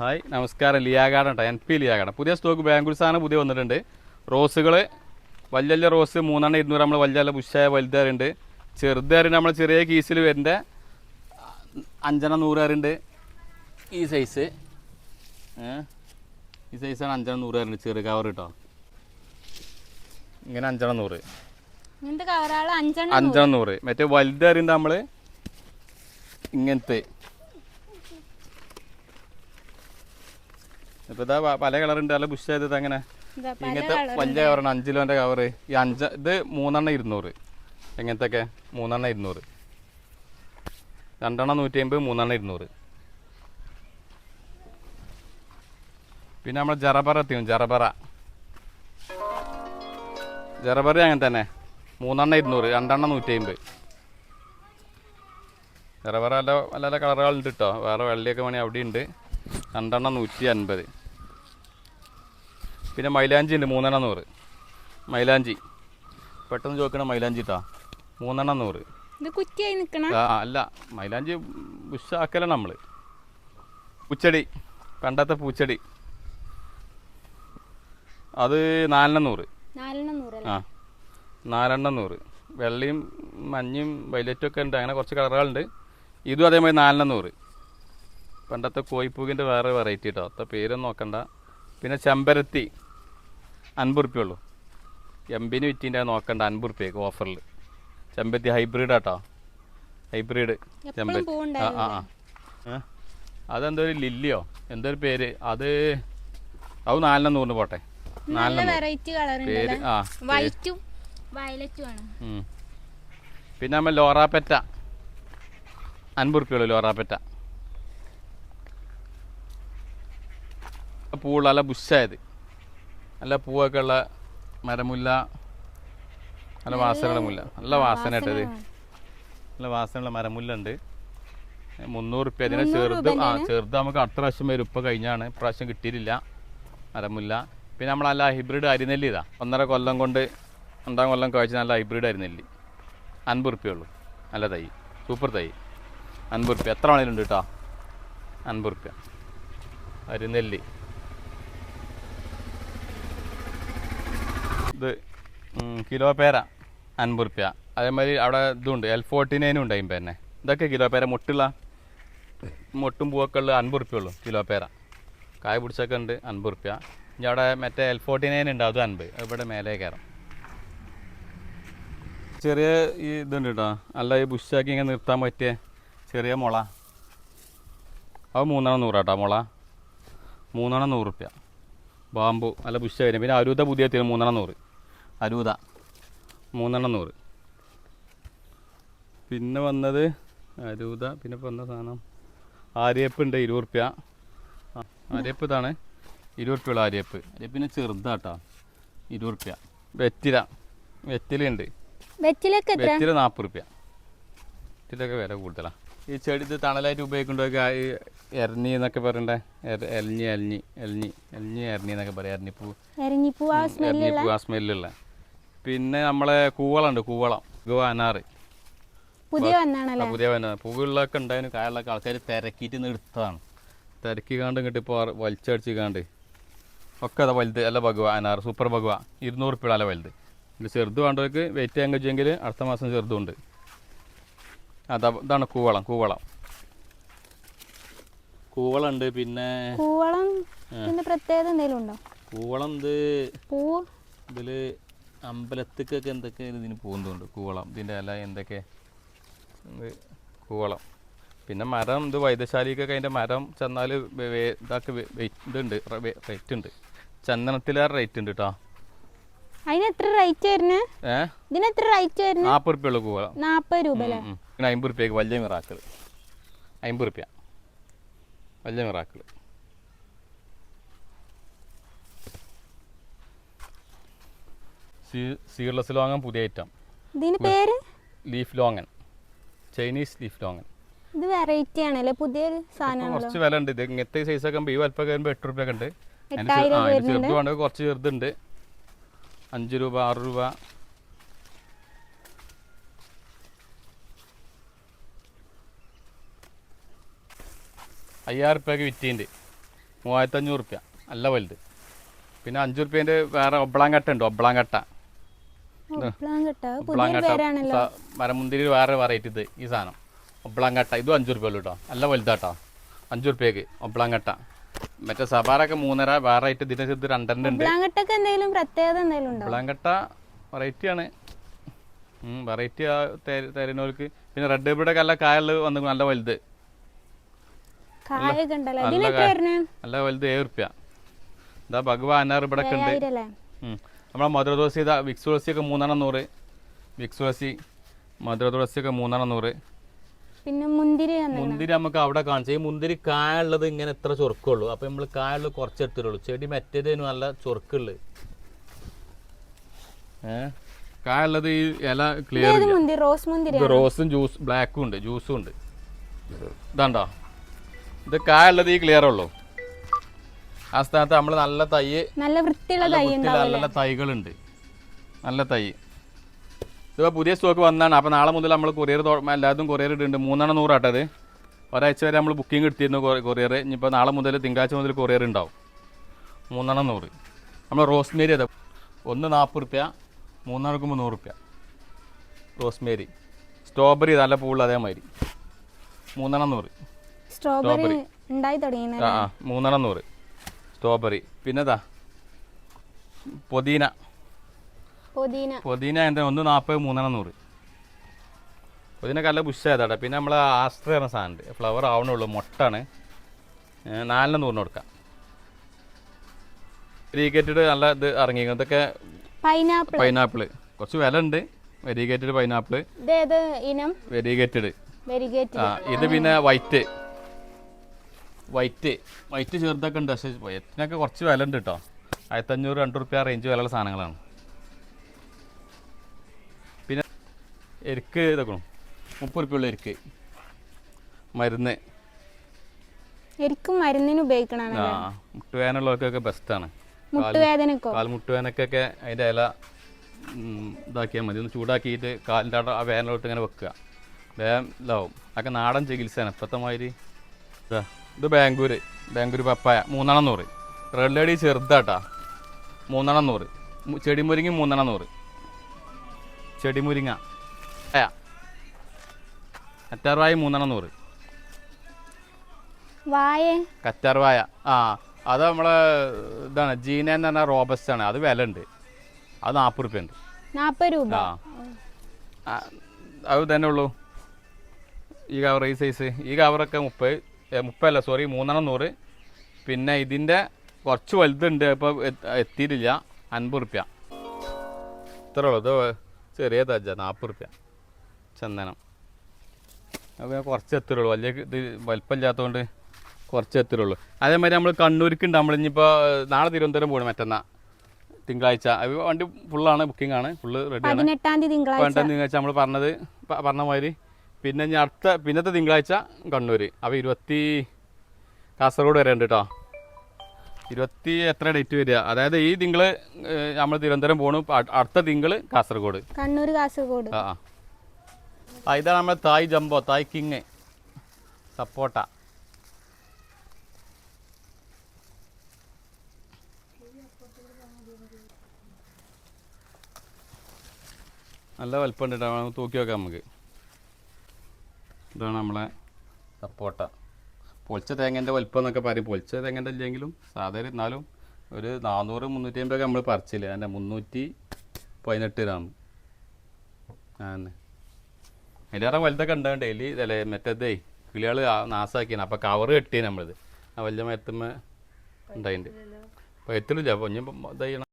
Hi നമസ്കാരം. ലിയാഗാർഡൻ കേട്ടോ. N P Liya Garden. പുതിയ സ്റ്റോക്ക് ബാംഗ്ലൂർ സാധനം പുതിയ വന്നിട്ടുണ്ട്. റോസുകൾ വലിയ വലിയ റോസ് മൂന്നെണ്ണം ഇരുന്നൂറ് നമ്മൾ വലിയ വലിയ ബുഷായ വലുതാറുണ്ട് ചെറുതാറുണ്ട് നമ്മൾ ചെറിയ കീസിൽ വരുന്ന അഞ്ചെണ്ണം നൂറാറുണ്ട് ഈ സൈസ് ഈ സൈസാണ് അഞ്ചെണ്ണം നൂറാറുണ്ട് ചെറു കവർ കേട്ടോ. ഇങ്ങനെ അഞ്ചെണ്ണം നൂറ്. അഞ്ചെണ്ണം നൂറ്. മറ്റേ വലുതാറുണ്ട് നമ്മൾ ഇങ്ങനത്തെ ഇപ്പൊ ഇതാ പല കളറുണ്ട് നല്ല ബുഷ് ചെയ്തത് അങ്ങനെ. ഇങ്ങനത്തെ വലിയ കവറാണ് അഞ്ച് കിലോന്റെ കവറ് ഈ അഞ്ച് ഇത് മൂന്നെണ്ണം ഇരുന്നൂറ്. എങ്ങനത്തെ ഒക്കെ മൂന്നെണ്ണം ഇരുന്നൂറ്. രണ്ടെണ്ണം നൂറ്റി അമ്പത് മൂന്നെണ്ണം ഇരുന്നൂറ്. പിന്നെ നമ്മൾ ജറബറ എത്തിയും ജറബറ. ജറബറ അങ്ങനെ തന്നെ. മൂന്നെണ്ണം ഇരുന്നൂറ് രണ്ടെണ്ണം നൂറ്റി അമ്പത് ജറബറ നല്ല നല്ല നല്ല കളറുകളുണ്ട് കേട്ടോ വേറെ വെള്ളിയൊക്കെ വേണമെങ്കിൽ അവിടെ ഉണ്ട് രണ്ടെണ്ണം നൂറ്റി അൻപത് പിന്നെ മൈലാഞ്ചി ഉണ്ട് മൂന്നെണ്ണം നൂറ്. മൈലാഞ്ചി. പെട്ടെന്ന് ചോദിക്കണ മൈലാഞ്ചി കേട്ടോ മൂന്നെണ്ണം നൂറ്. കുറ്റിയായി അല്ല മൈലാഞ്ചി ബുഷാക്കല നമ്മൾ പൂച്ചെടി പണ്ടത്തെ പൂച്ചെടി. അത് നാലെണ്ണം നൂറ്. ആ നാലെണ്ണം നൂറ്. വെള്ളയും മഞ്ഞയും വൈലറ്റും ഒക്കെ ഉണ്ട് അങ്ങനെ കുറച്ച് കളറുകളുണ്ട്. ഇതും അതേമാതിരി നാലെണ്ണം നൂറ്. പണ്ടത്തെ കോയിപ്പൂകിന്റെ വേറെ വെറൈറ്റി കേട്ടോ അത്ത പേരൊന്നും നോക്കണ്ട. പിന്നെ ചെമ്പരത്തി. അൻപത് റുപ്യ ഉള്ളൂ. എംബിന് വിറ്റിന്റെ നോക്കണ്ട അൻപത് റുപ്യക്ക് ഓഫറിൽ ചെമ്പത്തി ഹൈബ്രിഡ് ആട്ടോ. ഹൈബ്രിഡ് ചെമ്പത്തി ആ ആ അതെന്തോ ഒരു ലില്ലിയോ? എന്തോ ഒരു പേര്. അത് അത് നാലെണ്ണം നൂറിന് പോട്ടെ. പേര് ആ. പിന്നെ നമ്മൾ ലോറാപ്പറ്റ അൻപത് റുപ്യുള്ളൂ ലോറാപ്പറ്റ പൂവുള്ള നല്ല ബുഷായത്. നല്ല പൂവൊക്കെ ഉള്ള മരമുല്ല നല്ല വാസനയുള്ള മുല്ല. നല്ല വാസന കേട്ടത് നല്ല വാസനയുള്ള മരമുല്ല ഉണ്ട് മുന്നൂറ് റുപ്യ അതിനെ ചെറുത് ആ ചെറുത് നമുക്ക് അടുത്ത പ്രാവശ്യം വരും. ഇപ്പം കഴിഞ്ഞാണ്. ഇപ്രാവശ്യം കിട്ടിയിട്ടില്ല മരമുല്ല. പിന്നെ നമ്മൾ നല്ല ഹൈബ്രിഡ് അരിനെല്ലി ഇതാ. ഒന്നര കൊല്ലം കൊണ്ട് രണ്ടാം കൊല്ലം കഴിച്ച നല്ല ഹൈബ്രിഡ് അരിനെല്ലി. അൻപത് റുപ്യ ഉള്ളൂ. നല്ല തൈ. സൂപ്പർ തൈ. അൻപത് റുപ്യ. എത്ര വേണേലുണ്ട് കേട്ടോ. അൻപത് റുപ്യ. അരിനെല്ലി. ഇത് കിലോ പേര അൻപത് റുപ്യ അതേമാതിരി അവിടെ ഇതുണ്ട് എൽ ഫോർട്ടി നയനും ഉണ്ട് അതിന്റെ തന്നെ. ഇതൊക്കെ കിലോ പേര മുട്ടുള്ള മുട്ടും പൂവൊക്കെ ഉള്ള അൻപത് റുപ്യ ഉള്ളൂ കിലോ പേര. കായ പിടിച്ചൊക്കെ ഉണ്ട് അൻപത് റുപ്യ ഇനി അവിടെ മറ്റേ എൽ ഫോർട്ടി നയൻ ഉണ്ട് അതും അൻപത്. ഇവിടെ മേലെ കയറാം. ചെറിയ ഈ ഇതുണ്ട് കേട്ടോ അല്ല ഈ ബുഷാക്കി ഇങ്ങനെ നിർത്താൻ പറ്റിയ ചെറിയ മുള. അത് മൂന്നെണ്ണം നൂറാട്ടോ മുള. മൂന്നെണ്ണം നൂറ് റുപ്യ ബാമ്പു നല്ല ബുഷ് വരും പിന്നെ അരുത പുതിയ എത്തിയത് മൂന്നെണ്ണം നൂറ്. അരൂത. മൂന്നെണ്ണം നൂറ്. പിന്നെ വന്നത് അരൂത പിന്നെ ഇപ്പോൾ വന്ന സാധനം? ആര്യപ്പ് ഉണ്ട് ഇരുപത് റുപ്യ ആ ആര്യപ്പ് ഇതാണ്. ഇരുപത് റുപ്യ ഉള്ള ആര്യപ്പ് ആര്യപ്പിന് ചെറുതാട്ടോ. ഇരുപത് റുപ്യ വെറ്റില വെറ്റില ഉണ്ട് വെറ്റില നാൽപ്പത് റുപ്യ വെറ്റിലൊക്കെ വില കൂടുതലാണ് ഈ ചെടി ഇത് തണലായിട്ട് ഉപയോഗിക്കുമ്പോഴൊക്കെ ഈ എരഞ്ഞി എന്നൊക്കെ പറയണ്ടേ? എലഞ്ഞി എലഞ്ഞി എലഞ്ഞി എലഞ്ഞി എരഞ്ഞി എന്നൊക്കെ പറയാം. എരഞ്ഞിപ്പൂ. എരഞ്ഞിപ്പൂ ആ സ്മെല്ലുള്ള. പിന്നെ നമ്മളെ കൂവളുണ്ട് കൂവളം. ഗോ അനാറ് പുതിയ വന്നാണല്ലോ? പുതിയ വന്ന പൂവുള്ളൊക്കെ ഉണ്ടായിരുന്നു. കായലൊക്കെ ആൾക്കാർ തിരക്കിയിട്ട് നിർത്താണ് തിരക്കി കാണ്ട് ഇങ്ങോട്ട് ഇപ്പോൾ വലിച്ചടിച്ച് കാണ്ട് ഒക്കെ അതാ വലുത്. അല്ല ഭഗവ അനാറ്. സൂപ്പർ ഭഗവ. ഇരുന്നൂറ് റുപ്യ അല്ല വലുത്. ഇത് ചെറുത് വേണ്ടവർക്ക് വെയിറ്റ് ചെയ്യാൻ കഴിച്ചെങ്കിൽ അടുത്ത മാസം ചെറുതുണ്ട്. അതാ ഇതാണ് കൂവളം കൂവളം. കൂവളം ഉണ്ട് പിന്നെ കൂവളം പ്രത്യേകത എന്തെങ്കിലും ഉണ്ടോ? കൂവളം ഇത് പൂ ഇതിൽ അമ്പലത്തിക്കൊക്കെ എന്തൊക്കെ ഇതിന് പോകുന്നുണ്ട്? കൂവളം. ഇതിന്റെ അല്ല എന്തൊക്കെ? കൂവളം. പിന്നെ മരം ഇത് വൈദ്യശാലിക്കൊക്കെ അതിന്റെ മരം ചെന്നാൽ ഇതാക്കി ഇതുണ്ട്. റേറ്റ് ഉണ്ട്. ചന്ദനത്തിലേറെ റേറ്റ് ഉണ്ട് കേട്ടോ അതിന് എത്ര റേറ്റ് വരുന്നത് റേറ്റ് വരുന്നത് നാൽപ്പത് റുപ്യ ഉള്ളു കൂവളം. നാൽപ്പത് രൂപ അല്ലേ? ഉം. പിന്നെ അമ്പത് റുപ്യക്ക് വലിയ മിറാക്കൾ അമ്പത് റുപ്യ. വലിയ മിറാക്കൾ സീർലെസ് ലോങ്ങൻ പുതിയ ഐറ്റം പേര്? Leaf longan. Chinese leaf longan. ഇത് വെറൈറ്റി ആണല്ലേ? പുതിയ ഇപ്പൊ സാധനമാണല്ലോ. കുറച്ച് വില ഉണ്ട് ഇത് ഇങ്ങനത്തെ സൈസൊക്കെ ഈ വലുപ്പൊക്കെ വരുമ്പോൾ എട്ട് റുപ്യ ഉണ്ട്. ചെറുത് വേണ്ട കുറച്ച് ചെറുതുണ്ട്. അഞ്ച് രൂപ ആറ് രൂപ. അയ്യായിരം റുപ്യക്ക് വിറ്റിണ്ട്. മൂവായിരത്തഞ്ഞൂറ് റുപ്യ. നല്ല വലുത്. പിന്നെ അഞ്ച് റുപ്യേന്റെ വേറെ ഒബ്ലാങ്കട്ട ഉണ്ട്. ഒബ്ലാങ്കട്ട ഒബ്ലാങ്കട്ട പുതിയൊരു ഒബ്ലാങ്കട്ട പേരാണല്ലോ സ- മരമുന്തിരി വേറെ വെറൈറ്റി ഇത് ഈ സാധനം. ഒബ്ലാങ്കട്ട ഇതും അഞ്ചു റുപ്യ ഉള്ളൂ കേട്ടോ നല്ല വലുതാട്ടോ. അഞ്ചു റുപ്യക്ക് ഒബ്ലാങ്കട്ട മറ്റേ സബാറൊക്കെ മൂന്നര വേറെ ആയിട്ട് ഇതിന്റെ ഇത് രണ്ടെണ്ണം ഉണ്ട്. ഒബ്ലാങ്കട്ടക്ക് എന്തെങ്കിലും പ്രത്യേകത എന്തെങ്കിലും ഉണ്ടോ? ഒബ്ലാങ്കട്ട വെറൈറ്റിയാണ് വെറൈറ്റി തരുന്നവർക്ക്. പിന്നെ റെഡ് ഡേബിയുടെ നല്ല കായൽ വന്ന് നല്ല വലുത്. നല്ല വലുത് ഏഴ് റുപ്യ ഇതാ ഭഗവാൻ ഇവിടെ ഉണ്ട്. നമ്മളെ മധുര തുളസി ഇതാ വിക്സ് തുളസിയൊക്കെ മൂന്നെണ്ണം നൂറ്. വിക്സ് തുളസി മധുര തുളസിയൊക്കെ മൂന്നെണ്ണം നൂറ്. പിന്നെ മുന്തിരി മുന്തിരി നമുക്ക് അവിടെ കാണിച്ചു. ഈ മുന്തിരി കായുള്ളത് ഇങ്ങനെ എത്ര ചൊറുക്കുള്ളൂ. അപ്പൊ നമ്മൾ കായുള്ളത് കുറച്ച് എടുത്തിട്ടുള്ളൂ. ചെടി മറ്റേതിന് നല്ല ചൊറുക്കുള്ളു. ഏഹ് കായുള്ളത് ഈ ഇല ക്ലിയർ റോസ് മുന്തിരി? റോസും ജ്യൂസ് ബ്ലാക്കും ഉണ്ട്. ജ്യൂസും ഉണ്ട്. ഇതാണ്ടോ? ഇത് കായുള്ളത് ഈ ക്ലിയർ ഉള്ളൂ. ആ സ്ഥാനത്ത് നമ്മൾ നല്ല തൈ നല്ല വൃത്തിയുള്ള നല്ല തൈ നല്ല തൈകളുണ്ട്. നല്ല തൈ. ഇതിപ്പോൾ പുതിയ സ്റ്റോക്ക് വന്നാണ് അപ്പോൾ നാളെ മുതൽ നമ്മൾ കൊറിയർ എല്ലാതും കൊറിയർ ഇടുന്നുണ്ട്. മൂന്നെണ്ണം നൂറാട്ടത് ഒരാഴ്ച വരെ നമ്മൾ ബുക്കിംഗ് എടുത്തിരുന്നു കൊറിയർ ഇനിയിപ്പോൾ നാളെ മുതൽ തിങ്കളാഴ്ച മുതൽ കൊറിയർ ഉണ്ടാവും. മൂന്നെണ്ണം നൂറ്. നമ്മൾ റോസ്മേരി അതെ. ഒന്ന് നാൽപ്പത് റുപ്യ മൂന്നെണ്ണം എടുക്കുമ്പോൾ നൂറ് റുപ്യ. റോസ്മേരി സ്ട്രോബെറി നല്ല പൂൾ അതേമാതിരി. മൂന്നെണ്ണം നൂറ്. സ്ട്രോബെറി ഉണ്ടായി ആ മൂന്നെണ്ണം നൂറ്. സ്ട്രോബെറി. പിന്നെതാ? പൊതീന. പൊതീന. പൊതീന എന്താ? ഒന്ന് നാൽപ്പത് മൂന്നെണ്ണം നൂറ്. പൊതീന നല്ല ബുഷായതാട്ടെ പിന്നെ നമ്മൾ ആസ്ത്ര എന്ന സാധനമുണ്ട് ഫ്ലവർ ആവണുള്ളൂ. മൊട്ടാണ്. മുട്ടാണ് നാലിന് നൂറിന് കൊടുക്കാം. വെരിഗേറ്റഡ് നല്ല ഇത് ഇറങ്ങി ഇതൊക്കെ പൈനാപ്പിൾ പൈനാപ്പിൾ കുറച്ച് വില ഉണ്ട് വെരിഗേറ്റഡ് പൈനാപ്പിൾ ഇനം? വെരിഗേറ്റഡ് ഇത് പിന്നെ വൈറ്റ്. വൈറ്റ് വൈറ്റ് ചെറുതൊക്കെ ഉണ്ട് പക്ഷേ വൈറ്റിനൊക്കെ കുറച്ച് വില ഉണ്ട് കേട്ടോ ആയിരത്തഞ്ഞൂറ് രണ്ട് റുപ്യ റേഞ്ച് വിലയുള്ള സാധനങ്ങളാണ്. പിന്നെ എരിക്ക് ഇതൊക്കെ മുപ്പത് റുപ്യ ഉള്ള എരിക്ക്. മരുന്ന്. എരിക്കും മരുന്നിന് ഉപയോഗിക്കണം ആ മുട്ടുവേദനയുള്ളവർക്കൊക്കെ ബെസ്റ്റാണ് മുട്ടുവേദനക്കോ? കാൽമുട്ടുവേനക്കൊക്കെ അതിന്റെ ഇല ഇതാക്കിയാൽ മതി. ഒന്ന് ചൂടാക്കിയിട്ട് കാലിന്റെ ആ വേനലോട്ട് ഇങ്ങനെ വെക്കുക. വേഗം ഇതാവും. അതൊക്കെ നാടൻ ചികിത്സയാണ്. ഇപ്പോഴത്തെ മാതിരി ഇതാ ഇത് ബാംഗ്ലൂർ ബാംഗ്ലൂർ പപ്പായ മൂന്നെണ്ണം നൂറ്. റെഡ് ലേഡി ചെറുതാട്ടാ മൂന്നെണ്ണം നൂറ്. ചെടി ചെടിമുരിങ്ങ മൂന്നെണ്ണം നൂറ്. ചെടിമുരിങ്ങ മുരിങ്ങ കറ്റാർവായ മൂന്നെണ്ണം നൂറ്. വായ. കറ്റാർവായ ആ അത് നമ്മളെ ഇതാണ് ജീന എന്ന് പറഞ്ഞാൽ റോബസ്റ്റ് ആണ്. അത് വില ഉണ്ട് അത് നാൽപ്പത് റുപ്യ ഉണ്ട് രൂപ? അത് തന്നെ ഉള്ളൂ. ഈ കവർ ഈ സൈസ് ഈ കവറൊക്കെ മുപ്പത് മുപ്പതല്ല സോറി മൂന്നെണ്ണം നൂറ്. പിന്നെ ഇതിന്റെ കുറച്ച് വലുതുണ്ട് ഇപ്പോൾ എത്തിയിട്ടില്ല അൻപത് റുപ്യ. ഇത്ര ഉള്ളത് ഇത് ചെറിയ തജ്ജ നാൽപ്പത് റുപ്യ. ചന്ദനം അപ്പോൾ കുറച്ച് എത്തുള്ളൂ വലിയ ഇത് വലിപ്പമില്ലാത്തതുകൊണ്ട് കുറച്ച് എത്തുള്ളൂ അതേമാതിരി നമ്മൾ കണ്ണൂർക്ക് ഉണ്ട് ഇനിയിപ്പോൾ നാളെ തിരുവനന്തപുരം പോകണം മറ്റന്നാ. തിങ്കളാഴ്ച. അത് വണ്ടി ഫുള്ളാണ് ബുക്കിംഗ് ആണ് ഫുള്ള് റെഡിയാണ് പതിനെട്ടാം തീയതി തിങ്കളാഴ്ച. നമ്മൾ പറഞ്ഞത് പറഞ്ഞ മാതിരി പിന്നെ ഞാൻ അടുത്ത പിന്നത്തെ തിങ്കളാഴ്ച കണ്ണൂർ അപ്പോൾ ഇരുപത്തി കാസർഗോഡ് വരെ ഉണ്ട് കേട്ടോ ഇരുപത്തി എത്ര ഡേറ്റ് വരിക? അതായത് ഈ തിങ്കൾ നമ്മൾ തിരുവനന്തപുരം പോണു. അടുത്ത തിങ്കൾ കാസർഗോഡ്. കണ്ണൂർ കാസർഗോഡ്. ആ ആ. ഇതാണ് നമ്മുടെ Thai jumbo Thai king. Sapota. നല്ല വലിപ്പമുണ്ട് തൂക്കി വെക്കാം നമുക്ക്. ഇതാണ് നമ്മളെ സപ്പോട്ട. പൊളിച്ച തേങ്ങേന്റെ വലിപ്പം എന്നൊക്കെ പറയും. പൊളിച്ച തേങ്ങേന്റെ ഇല്ലെങ്കിലും സാധാരണ എന്നാലും ഒരു നാനൂറ് മുന്നൂറ്റി അമ്പതൊക്കെ നമ്മൾ പറിച്ചില്ല. അതിന്റെ മുന്നൂറ്റി പതിനെട്ട് ഗ്രാം. ആ തന്നെ അതിലേറെ വലുതൊക്കെ ഉണ്ടാവും ഡെയിലി അല്ലേ മറ്റേതേ കിളികൾ നാസാക്കിയാണ്. അപ്പോൾ കവർ കെട്ടിയാണ് നമ്മളിത്. ആ വലിയ മരത്തുമ്മ ഉണ്ടായിട്ടുണ്ട് എത്തില്ല അപ്പോൾ ഇനി ഇതാ ചെയ്യണം.